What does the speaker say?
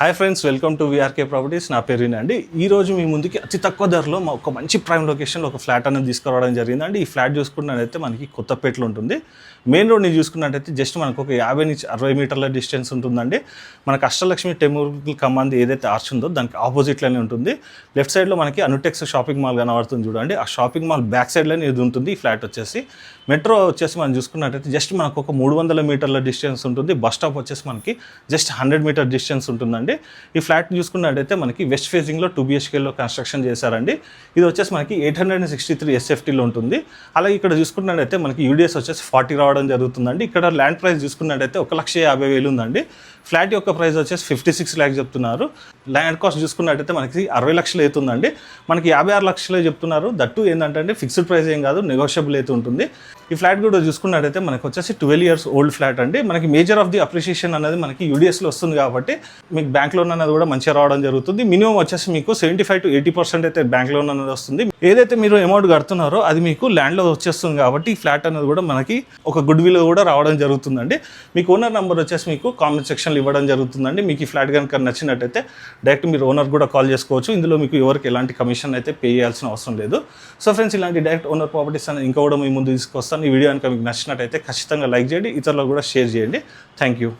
Hi friends welcome to VRK properties నా పేరు అండి ఈ రోజు మీ ముందుకి అతి తక్కువ ధరలో మా ఒక మంచి ప్రైమ్ లొకేషన్లో ఒక ఫ్లాట్ అనేది తీసుకురావడం జరిగిందండి. ఈ ఫ్లాట్ చూసుకున్నట్టయితే మనకి కొత్తపేటలో ఉంటుంది. మెయిన్ రోడ్ని చూసుకున్నట్టయితే జస్ట్ మనకు ఒక యాభై నుంచి అరవై మీటర్ల డిస్టెన్స్ ఉంటుందండి. మనకు అష్టలక్ష్మి టెంపుల్ కమాంది ఏదైతే ఆర్చ్ ఉందో దానికి ఆపోజిట్లోనే ఉంటుంది. లెఫ్ట్ సైడ్లో మనకి అనుటెక్స్ షాపింగ్ మాల్ కనబడుతుంది చూడండి. ఆ షాపింగ్ మాల్ బ్యాక్ సైడ్లోనే ఇది ఉంటుంది ఈ ఫ్లాట్ వచ్చేసి. మెట్రో వచ్చేసి మనం చూసుకున్నట్టయితే జస్ట్ మనకు ఒక మూడు వందల మీటర్ల డిస్టెన్స్ ఉంటుంది. బస్ స్టాప్ వచ్చేసి మనకి జస్ట్ హండ్రెడ్ మీటర్ డిస్టెన్స్ ఉంటుందండి. ఈ ఫ్లాట్ చూసుకున్నట్టయితే మనకి వెస్ట్ ఫేజింగ్లో టూ బిహెచ్కేలో కన్స్ట్రక్షన్ చేశారండి. ఇది వచ్చేసి మనకి eight hundred and sixty three ఎస్ఎఫ్టీలో ఉంటుంది. అలాగే ఇక్కడ చూసుకున్నట్టయితే మనకి యూడిఎస్ వచ్చేసి ఫార్టీ రావడం జరుగుతుందండి. ఇక్కడ ల్యాండ్ ప్రైస్ చూసుకున్నట్టయితే ఒక లక్ష యాభై వేలు ఉందండి. ఫ్లాట్ యొక్క ప్రైస్ వచ్చేసి ఫిఫ్టీ సిక్స్ ల్యాక్ చెప్తున్నారు. ల్యాండ్ కాస్ట్ చూసుకున్నట్టయితే మనకి అరవై లక్షలు అవుతుందండి. మనకి యాభై ఆరు లక్షలే చెప్తున్నారు. దట్టు ఏంటంటే అండి ఫిక్స్డ్ ప్రైస్ ఏం కాదు నెగోషియబుల్ అయితే ఉంటుంది. ఈ ఫ్లాట్ కూడా చూసుకున్నట్టయితే మనకు వచ్చేసి ట్వెల్వ్ ఇయర్స్ ఓల్డ్ ఫ్లాట్ అండి. మనకి మేజర్ ఆఫ్ ది అప్రిషియేషన్ అనేది మనకి యూడిఎస్లో వస్తుంది కాబట్టి మీకు బ్యాంక్ లోన్ అనేది కూడా మంచిగా రావడం జరుగుతుంది. మినిమం వచ్చేసి మీకు seventy five to eighty percent అయితే బ్యాంక్ లోన్ అనేది వస్తుంది. ఏదైతే మీరు అమౌంట్ కడుతున్నారో అది మీకు ల్యాండ్లో వచ్చేస్తుంది కాబట్టి ఫ్లాట్ అనేది కూడా మనకి ఒక గుడ్ విల్ కూడా రావడం జరుగుతుందండి. మీకు ఓనర్ నెంబర్ వచ్చేసి మీకు కామెంట్ సెక్షన్లో ఇవ్వడం జరుగుతుందండి. మీకు ఈ ఫ్లాట్ కనుక నచ్చినట్టయితే డైరెక్ట్ మీరు ఓనర్ కూడా కాల్ చేసుకోవచ్చు. ఇందులో మీకు ఎవరికి ఎలాంటి కమిషన్ అయితే పే చేయాల్సిన అవసరం లేదు. సో ఫ్రెండ్స్ ఇలాంటి డైరెక్ట్ ఓనర్ ప్రాపర్టీస్ అని ఇంకా కూడా మీ ముందు తీసుకొస్తాను. ఈ వీడియో కనుక మీకు నచ్చినట్టయితే ఖచ్చితంగా లైక్ చేయండి ఇతరులకు కూడా షేర్ చేయండి. Thank you.